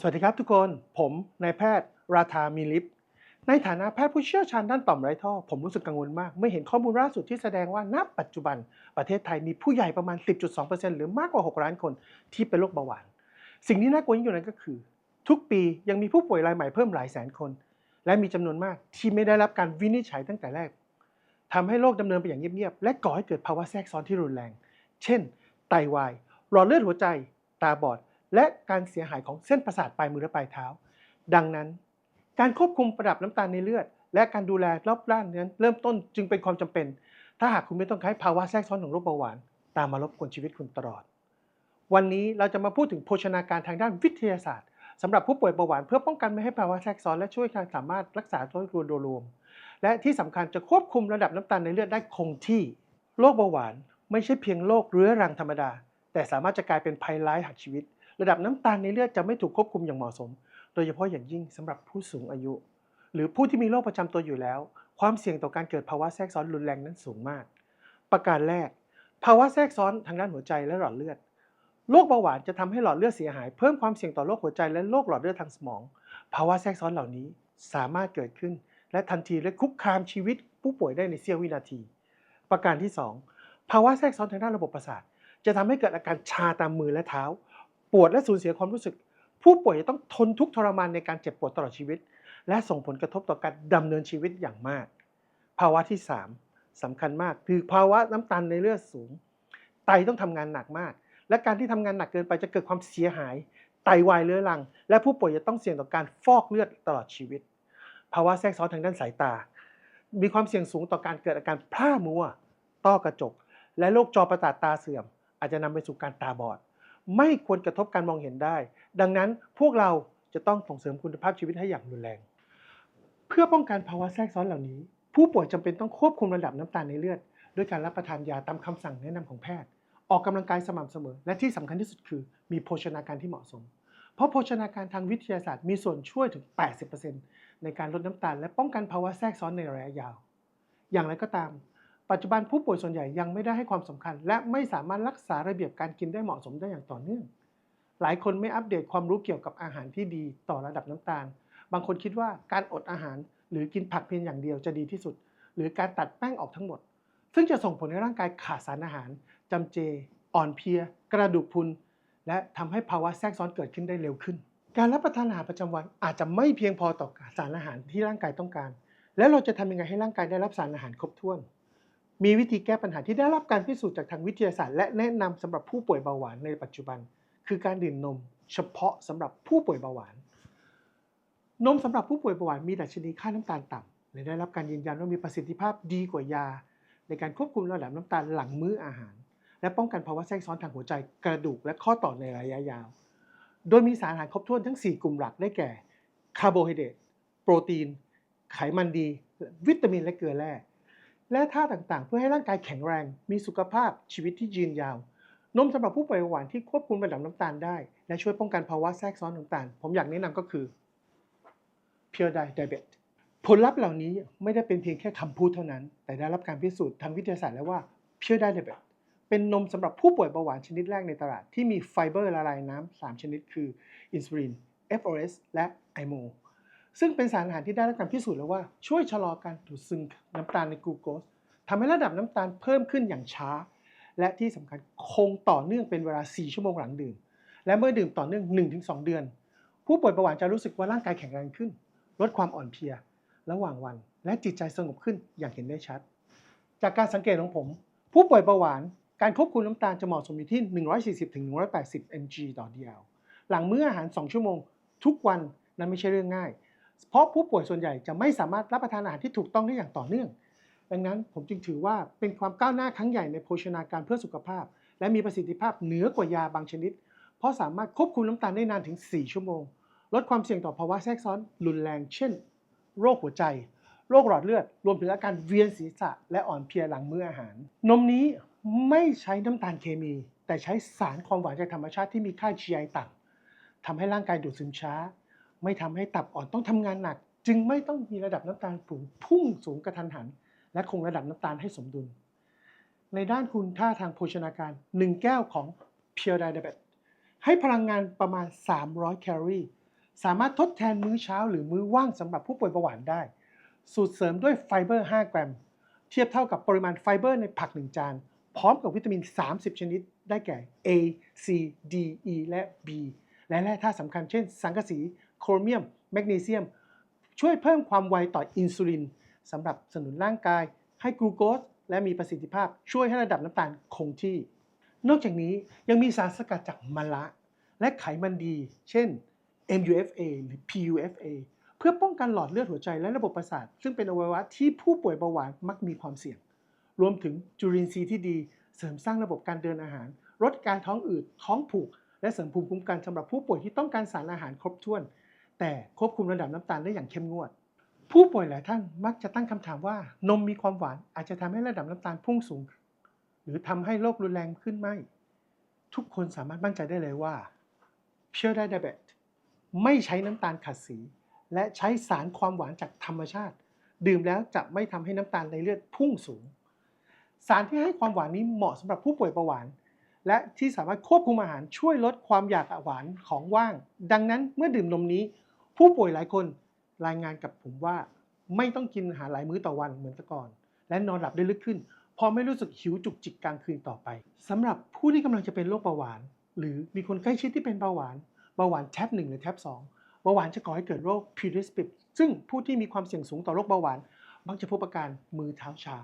สวัสดีครับทุกคน ผมนายแพทย์ ราธามีลิปในฐานะแพทย์ผู้เชี่ยวชาญด้านต่อมไร้ท่อ ผมรู้สึกกังวลมากเมื่อเห็นข้อมูลล่าสุดที่แสดงว่าณปัจจุบัน ประเทศไทยมีผู้ใหญ่ประมาณ 10.2%หรือมากกว่า 6 ล้านคนที่เป็นโรคเบาหวาน สิ่งที่น่ากลัวยิ่งกว่านั้นก็คือ ทุกปียังมีผู้ป่วยรายใหม่เพิ่มหลายแสนคน และมีจำนวนมากที่ไม่ได้รับการวินิจฉัยตั้งแต่แรกทำให้โรคดำเนินไปอย่างเงียบๆและก่อให้เกิดภาวะแทรกซ้อนที่รุนแรง เช่น ไตวายหลอดเลือดหัวใจ ตาบอด และการเสียหายของเส้นประสาทปลายมือและปลายเท้า ดังนั้น การควบคุมระดับน้ำตาลในเลือด และการดูแลรอบด้านนั้น เริ่มต้นจึงเป็นความจำเป็น ถ้าหากคุณไม่ต้องให้ภาวะแทรกซ้อนของโรคเบาหวาน ตามมารบกวนชีวิตคุณตลอด วันนี้เราจะมาพูดถึงโภชนาการทางด้านวิทยาศาสตร์สำหรับผู้ป่วยเบาหวานเพื่อป้องกันไม่ให้ภาวะแทรกซ้อนและช่วยการสามารถรักษาโดยรวม และที่สำคัญจะควบคุมระดับน้ำตาลในเลือดได้คงที่โรคเบาหวาน ไม่ใช่เพียงโรคเรื้อรังธรรมดา แต่สามารถจะกลายเป็นภัยร้ายหักชีวิต ระดับน้ำตาลในเลือดจะไม่ถูกควบคุมอย่างเหมาะสม โดยเฉพาะอย่างยิ่งสำหรับผู้สูงอายุ หรือผู้ที่มีโรคประจำตัวอยู่แล้ว ความเสี่ยงต่อการเกิดภาวะแทรกซ้อนรุนแรงนั้นสูงมาก ประการแรก ภาวะแทรกซ้อนทางด้านหัวใจและหลอดเลือดโรคเบาหวานจะทำให้หลอดเลือดเสียหายเพิ่มความเสี่ยงต่อโรคหัวใจและโรคหลอดเลือดทางสมอง ภาวะแทรกซ้อนเหล่านี้สามารถเกิดขึ้น และทันทีและคุกคามชีวิตผู้ป่วยได้ในเสี้ยววินาที ประการที่ 2 ภาวะแทรกซ้อนทางด้านระบบประสาท จะทำให้เกิดอาการชาตามมือและเท้า ปวดและสูญเสียความรู้สึก ผู้ป่วยจะต้องทนทุกข์ทรมานในการเจ็บปวดตลอดชีวิต และส่งผลกระทบต่อการดำเนินชีวิตอย่างมาก ภาวะที่ 3สำคัญมาก คือภาวะน้ำตาลในเลือดสูง ไตต้องทำงานหนักมาก และการที่ทำงานหนักเกินไปจะเกิดความเสียหาย ไตวายเรื้อรัง และผู้ป่วยจะต้องเสี่ยงต่อการฟอกเลือดตลอดชีวิต ภาวะแทรกซ้อนทางด้านสายตา มีความเสี่ยงสูงต่อการเกิดอาการพร่ามัว ต้อกระจก และโรคจอประสาทตาเสื่อม อาจจะนำไปสู่การตาบอด ไม่ควรกระทบการมองเห็นได้ ดังนั้นพวกเราจะต้องส่งเสริมคุณภาพชีวิตให้อย่างรุนแรง เพื่อป้องกันภาวะแทรกซ้อนเหล่านี้ ผู้ป่วยจำเป็นต้องควบคุมระดับน้ำตาลในเลือดด้วยการรับประทานยาตามคำสั่งแนะนำของแพทย์ ออกกำลังกายสม่ำเสมอ และที่สำคัญที่สุดคือมีโภชนาการที่เหมาะสม เพราะโภชนาการทางวิทยาศาสตร์มีส่วนช่วยถึง 80%ในการลดน้ำตาล และป้องกันภาวะแทรกซ้อนในระยะยาว อย่างไรก็ตาม ปัจจุบันผู้ป่วยส่วนใหญ่ยังไม่ได้ให้ความสำคัญ และไม่สามารถรักษาระเบียบการกินได้เหมาะสมได้อย่างต่อเนื่อง หลายคนไม่อัปเดตความรู้เกี่ยวกับอาหารที่ดีต่อระดับน้ำตาล บางคนคิดว่าการอดอาหาร หรือกินผักเพียงอย่างเดียวจะดีที่สุด หรือการตัดแป้งออกทั้งหมด ซึ่งจะส่งผลให้ร่างกายขาดสารอาหารจำเจ อ่อนเพลีย กระดูกพุน และทำให้ภาวะแทรกซ้อนเกิดขึ้นได้เร็วขึ้น การรับประทานอาหารประจำวันอาจจะไม่เพียงพอต่อสารอาหารที่ร่างกายต้องการ แล้วเราจะทำยังไงให้ร่างกายได้รับสารอาหารครบถ้วน มีวิธีแก้ปัญหาที่ได้รับการพิสูจน์จากทางวิทยาศาสตร์ และแนะนำสำหรับผู้ป่วยเบาหวานในปัจจุบัน คือการดื่มนม เฉพาะสำหรับผู้ป่วยเบาหวาน นมสำหรับผู้ป่วยเบาหวานมีดัชนีค่าน้ำตาลต่ำและได้รับการยืนยันว่ามีประสิทธิภาพดีกว่ายา ในการควบคุมระดับน้ำตาลหลังมื้ออาหาร และป้องกันภาวะแทรกซ้อนทางหัวใจกระดูกและข้อต่อในระยะยาว โดยมีสารอาหารครบถ้วนทั้ง 4 กลุ่มหลักได้แก่คาร์โบไฮเดรตโปรตีน ไขมันดี วิตามินและเกลือแร่ และท่าต่างๆ เพื่อให้ร่างกายแข็งแรง มีสุขภาพชีวิตที่ยืนยาว นมสำหรับผู้ป่วยเบาหวานที่ควบคุมระดับน้ำตาลได้ และช่วยป้องกันภาวะแทรกซ้อนต่างๆ ผมอยากแนะนำก็คือ Pure Diabetes ผลลัพธ์เหล่านี้ไม่ได้เป็นเพียงแค่คำพูดเท่านั้น แต่ได้รับการพิสูจน์ทางวิทยาศาสตร์แล้วว่า Pure Diabetes เป็นนมสำหรับผู้ป่วยเบาหวานชนิดแรกในตลาดที่มีไฟเบอร์ละลายน้ำ3ชนิดคืออินซูลิน FOS และไอโม ซึ่งเป็นสารอาหารที่ได้รับการพิสูจน์แล้วว่าช่วยชะลอการดูดซึมน้ำตาลในกลูโกสทำให้ระดับน้ำตาลเพิ่มขึ้นอย่างช้า และที่สำคัญคงต่อเนื่องเป็นเวลา 4 ชั่วโมงหลังดื่ม และเมื่อดื่มต่อเนื่อง 1-2 เดือน ผู้ป่วยเบาหวานจะรู้สึกว่าร่างกายแข็งแรงขึ้น ลดความอ่อนเพลีย ระหว่างวัน และจิตใจสงบขึ้นอย่างเห็นได้ชัด จากการสังเกตของผม ผู้ป่วยเบาหวานการควบคุมน้ำตาลจะเหมาะสมอยู่ที่ 140-180 mg ต่อ dl หลังมื้ออาหาร 2 ชั่วโมง ทุกวันนั้นไม่ใช่เรื่องง่าย เพราะผู้ป่วยส่วนใหญ่จะไม่สามารถรับประทานอาหารที่ถูกต้องได้อย่างต่อเนื่อง ดังนั้นผมจึงถือว่าเป็นความก้าวหน้าครั้งใหญ่ในโภชนาการเพื่อสุขภาพ และมีประสิทธิภาพเหนือกว่ายาบางชนิด เพราะสามารถควบคุมน้ำตาลได้นานถึง 4 ชั่วโมง ลดความเสี่ยงต่อภาวะแทรกซ้อนรุนแรง เช่น โรคหัวใจ โรคหลอดเลือด รวมถึงอาการเวียนศีรษะ และอ่อนเพลียหลังมื้ออาหาร นมนี้ไม่ใช้น้ำตาลเคมี แต่ใช้สารความหวานจากธรรมชาติที่มีค่า GI ต่ำทำให้ร่างกายดูดซึมช้า ไม่ทำให้ตับอ่อนต้องทำงานหนัก จึงไม่ต้องมีระดับน้ำตาลสูงพุ่งสูงกระทันหัน และคงระดับน้ำตาลให้สมดุล ในด้านคุณค่าทางโภชนาการ 1 แก้วของ Pure Diabetes ให้พลังงานประมาณ 300 แคลอรี่ สามารถทดแทนมื้อเช้าหรือมื้อว่างสำหรับผู้ป่วยเบาหวานได้ สูตรเสริมด้วยไฟเบอร์ 5 กรัม เทียบเท่ากับปริมาณไฟเบอร์ในผัก 1 จาน พร้อมกับวิตามิน 30 ชนิด ได้แก่ A C D E และ B และแร่ธาตุสำคัญเช่น สังกะสี โครเมียม แมกนีเซียม ช่วยเพิ่มความไวต่ออินซูลินสำหรับสนับสนุนร่างกาย ให้กลูโคสและมีประสิทธิภาพช่วยให้ระดับน้ำตาลคงที่ นอกจากนี้ยังมีสารสกัดจากมะละ และไขมันดี เช่น MUFA หรือ PUFA เพื่อป้องกันหลอดเลือดหัวใจและระบบประสาท ซึ่งเป็นอวัยวะที่ผู้ป่วยเบาหวานมักมีความเสี่ยง รวมถึงจุลินทรีย์ที่ดี เสริมสร้างระบบการเดินอาหาร ลดการท้องอืดท้องผูก และเสริมภูมิคุ้มกันสำหรับผู้ป่วยที่ต้องการสารอาหารครบถ้วน แต่ควบคุมระดับน้ำตาลได้อย่างเข้มงวด ผู้ป่วยหลายท่านมักจะตั้งคำถามว่านมมีความหวานอาจจะทำให้ระดับน้ำตาลพุ่งสูง หรือทำให้โรครุนแรงขึ้นไหม ทุกคนสามารถมั่นใจได้เลยว่า Pure Diabetes ไม่ใช้น้ำตาลขัดสี และใช้สารความหวานจากธรรมชาติ ดื่มแล้วจะไม่ทำให้น้ำตาลในเลือดพุ่งสูง สารที่ให้ความหวานนี้เหมาะสำหรับผู้ป่วยเบาหวานและที่สามารถควบคุมอาหารช่วยลดความอยากหวานของว่าง ดังนั้นเมื่อดื่มนมนี้ ผู้ป่วยหลายคนรายงานกับผมว่า ไม่ต้องกินอาหารหลายมื้อต่อวันเหมือนแต่ก่อน และนอนหลับได้ลึกขึ้น พอไม่รู้สึกหิวจุกจิกกลางคืนต่อไปสำหรับผู้ที่กำลังจะเป็นโรคเบาหวาน หรือมีคนใกล้ชิดที่เป็นเบาหวานเบาหวานแท็บ1หรือแท็บ2เบาหวานจะก่อให้เกิดโรค pre-diabetes ซึ่งผู้ที่มีความเสี่ยงสูงต่อโรคเบาหวานมักจะพบอาการมือเท้าชา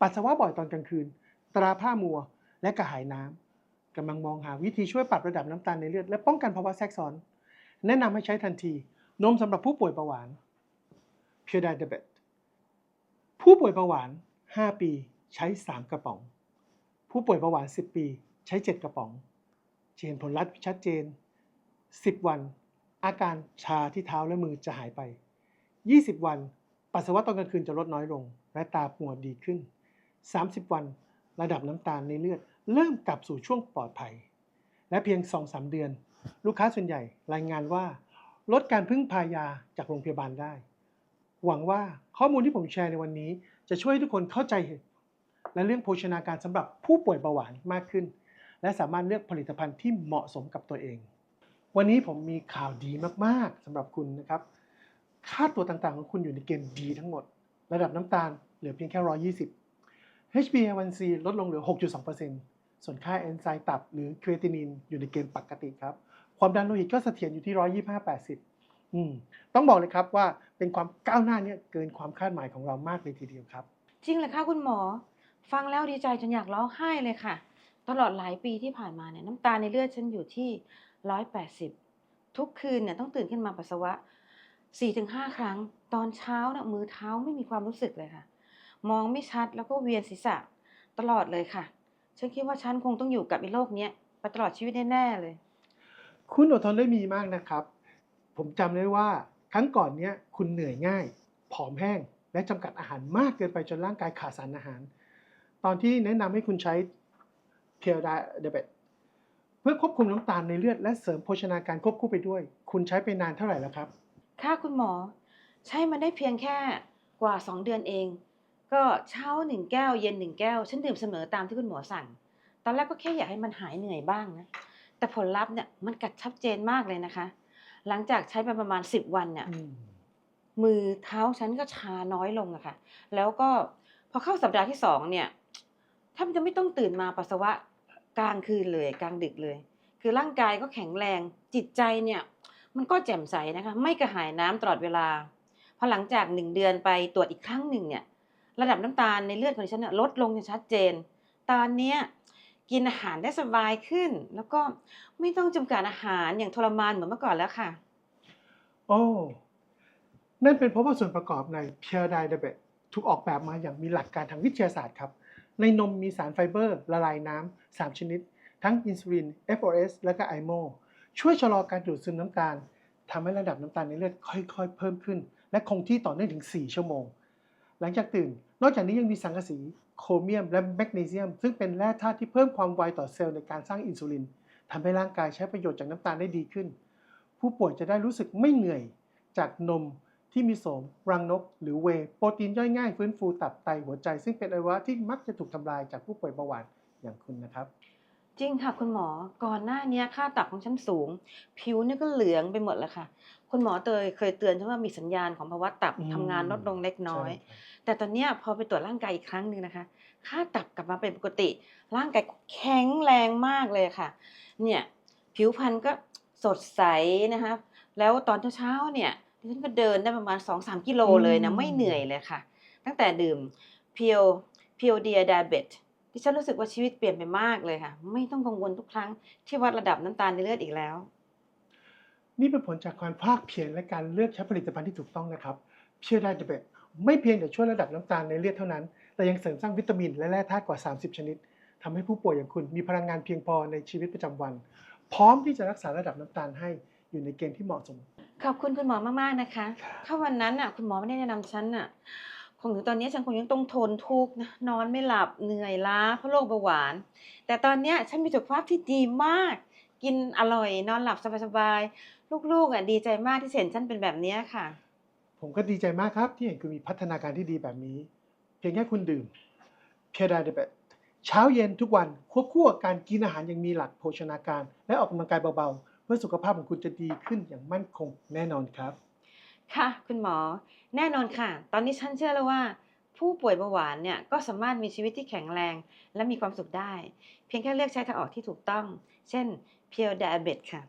ปัสสาวะบ่อยตอนกลางคืน ตราผ้ามัว และกระหายน้ำกำลังมองหาวิธีช่วยปรับระดับน้ำตาลในเลือดและป้องกันภาวะแทรกซ้อน แนะนำให้ใช้ทันที นมสำหรับผู้ป่วยเบาหวาน Pure Diabetes ผู้ป่วยเบาหวาน 5 ปีใช้ 3 กระป๋อง ผู้ป่วยเบาหวาน 10 ปี ใช้ 7 กระป๋องจะเห็นผลลัพธ์ชัดเจน 10 วัน อาการชาที่เท้าและมือจะหายไป 20 วัน ปัสสาวะตอนกลางคืนจะลดน้อยลง และตามัวดีขึ้น 30 วัน ระดับน้ำตาลในเลือด เริ่มกลับสู่ช่วงปลอดภัย และเพียง 2-3 เดือน ลูกค้าส่วนใหญ่รายงานว่า ลดการพึ่งพายาจากโรงพยาบาลได้ หวังว่าข้อมูลที่ผมแชร์ในวันนี้ จะช่วยให้ทุกคนเข้าใจเหตุและเรื่องโภชนาการสำหรับผู้ป่วยเบาหวานมากขึ้น และสามารถเลือกผลิตภัณฑ์ที่เหมาะสมกับตัวเอง วันนี้ผมมีข่าวดีมากๆสำหรับคุณนะครับ ค่าตัวต่างๆของคุณอยู่ในเกณฑ์ดีทั้งหมด ระดับน้ำตาลเหลือเพียงแค่ 120 HbA1c ลดลงเหลือ 6.2%ส่วนค่าเอนไซม์ตับหรือครีเอตินินอยู่ในเกณฑ์ปกติครับ ความดันโลหิตก็เสถียรอยู่ที่125-80อืมต้องบอกเลยครับว่าเป็นความก้าวหน้าเนี่ยเกินความคาดหมายของเรามากเลยทีเดียวครับ จริงเหรอคะคุณหมอ ฟังแล้วดีใจจนอยากร้องไห้เลยค่ะ ตลอดหลายปีที่ผ่านมาเนี่ยน้ำตาในเลือดฉันอยู่ที่ร้อยแปดสิบทุกคืนเนี่ยต้องตื่นขึ้นมาปัสสาวะสี่ถึงห้าครั้ง ตอนเช้าเนี่ยมือเท้าไม่มีความรู้สึกเลยค่ะ มองไม่ชัดแล้วก็เวียนศีรษะตลอดเลยค่ะ ฉันคิดว่าฉันคงต้องอยู่กับไอ้โรคเนี้ยไปตลอดชีวิตแน่ๆเลย คุณอดทนได้มีมากนะครับ ผมจำได้ว่าครั้งก่อนเนี้ยคุณเหนื่อยง่าย ผอมแห้ง และจำกัดอาหารมากเกินไปจนร่างกายขาดสารอาหาร ตอนที่แนะนำให้คุณใช้เพียวดาเดเบตเพื่อควบคุมน้ำตาลในเลือดและเสริมโภชนาการควบคู่ไปด้วย คุณใช้ไปนานเท่าไหร่แล้วครับค่ะคุณหมอ ใช้มันได้เพียงแค่กว่า 2 เดือนเอง ก็เช้าหนึ่งแก้วเย็นหนึ่งแก้ว ฉันดื่มเสมอตามที่คุณหมอสั่ง ตอนแรกก็แค่อยากให้มันหายเหนื่อยบ้างนะ แต่ผลลัพธ์เนี่ยมันกัดชัดเจนมากเลยนะคะ หลังจากใช้ไปประมาณ10วันเนี่ยมือเท้าฉันก็ชาน้อยลงอะค่ะ แล้วก็พอเข้าสัปดาห์ที่สองเนี่ยแทบจะไม่ต้องตื่นมาปัสสาวะกลางคืนเลย กลางดึกเลย คือร่างกายก็แข็งแรงจิตใจเนี่ย มันก็แจ่มใสนะคะ ไม่กระหายน้ำตลอดเวลาพอหลังจากหนึ่งเดือนไปตรวจอีกครั้งหนึ่งเนี่ย ระดับน้ำตาลในเลือดของดิฉันเนี่ยลดลงอย่างชัดเจน ตอนเนี้ย กินอาหารได้สบายขึ้น แล้วก็ไม่ต้องจำกัดอาหารอย่างทรมานเหมือนเมื่อก่อนแล้วค่ะ โอ้ นั่นเป็นเพราะว่าส่วนประกอบใน Pure Diabetes ถูกออกแบบมาอย่างมีหลักการทางวิทยาศาสตร์ครับ ในนมมีสารไฟเบอร์ ละลายน้ำ3ชนิด ทั้งอินซูลิน FOS และก็ไอโมช่วยชะลอการดูดซึมน้ำตาลทำให้ระดับน้ำตาลในเลือดค่อย ๆ เพิ่มขึ้น และคงที่ต่อเนื่องถึง 4 ชั่วโมง หลังจากตื่น นอกจากนี้ยังมีสังกะสี โครเมียม และแมกนีเซียม ซึ่งเป็นแร่ธาตุที่เพิ่มความไวต่อเซลล์ในการสร้างอินซูลินทำให้ร่างกายใช้ประโยชน์จากน้ำตาลได้ดีขึ้น ผู้ป่วยจะได้รู้สึกไม่เหนื่อยจากนมที่มีโสม รังนก หรือเวย์โปรตีนย่อยง่ายฟื้นฟูตับไตหัวใจ ซึ่งเป็นอวัยวะที่มักจะถูกทำลายจากผู้ป่วยเบาหวานอย่างคุณนะครับ จริงค่ะคุณหมอก่อนหน้าเนี้ยค่าตับของฉันสูง ผิวเนี่ยก็เหลืองไปหมดแล้วค่ะ คุณหมอเตยเคยเตือนฉันว่ามีสัญญาณของภาวะตับอืมทำงานลดลงเล็กน้อยใช่ครับ แต่ตอนเนี้ยพอไปตรวจร่างกายอีกครั้งหนึ่งนะคะ ค่าตับกลับมาเป็นปกติ ร่างกายแข็งแรงมากเลยค่ะ เนี่ยผิวพรรณก็สดใสนะคะ แล้วตอนเช้าๆเนี่ยดิฉันก็เดินได้ประมาณ 2-3 กิโลเลยนะอืมไม่เหนื่อยเลยค่ะ ตั้งแต่ดื่มเพียวเพียวเดียดาเบตดิฉันรู้สึกว่าชีวิตเปลี่ยนไปมากเลยค่ะ ไม่ต้องกังวลทุกครั้งที่วัดระดับน้ำตาลในเลือดอีกแล้ว นี่เป็นผลจากความภาคเพียรและการเลือกใช้ผลิตภัณฑ์ที่ถูกต้องนะครับเชื่อได้เดเบต ไม่เพียงแต่ช่วยระดับน้ำตาลในเลือดเท่านั้น แต่ยังเสริมสร้างวิตามินและแร่ธาตุกว่า 30 ชนิดทำให้ผู้ป่วยอย่างคุณมีพลังงานเพียงพอในชีวิตประจำวัน พร้อมที่จะรักษาระดับน้ำตาลให้อยู่ในเกณฑ์ที่เหมาะสม ขอบคุณคุณหมอมากๆนะคะ ถ้าวันนั้นน่ะคุณหมอไม่ได้แนะนำฉันน่ะคงถึงตอนนี้ฉันคงยังต้องทนทุกข์นะนอนไม่หลับเหนื่อยล้าเพราะโรคเบาหวาน แต่ตอนเนี้ยฉันมีสุขภาพที่ดีมาก กินอร่อย นอนหลับสบายๆลูกๆอะดีใจมากที่เห็นฉันเป็นแบบเนี้ยค่ะ ผมก็ดีใจมากครับ ที่เห็นคุณมีพัฒนาการที่ดีแบบนี้ เพียงแค่คุณดื่ม เพียดาเดเบตเช้าเย็นทุกวันควบคู่กับการกินอาหารอย่างมีหลักโภชนาการ และออกกำลังกายเบาๆ เพื่อสุขภาพของคุณจะดีขึ้นอย่างมั่นคงแน่นอนครับ ค่ะ คุณหมอ แน่นอนค่ะ ตอนนี้ฉันเชื่อแล้วว่า ผู้ป่วยเบาหวานเนี่ยก็สามารถมีชีวิตที่แข็งแรง และมีความสุขได้ เพียงแค่เลือกใช้ทางออกที่ถูกต้อง เช่นเพียว d ด a เบตค่ะ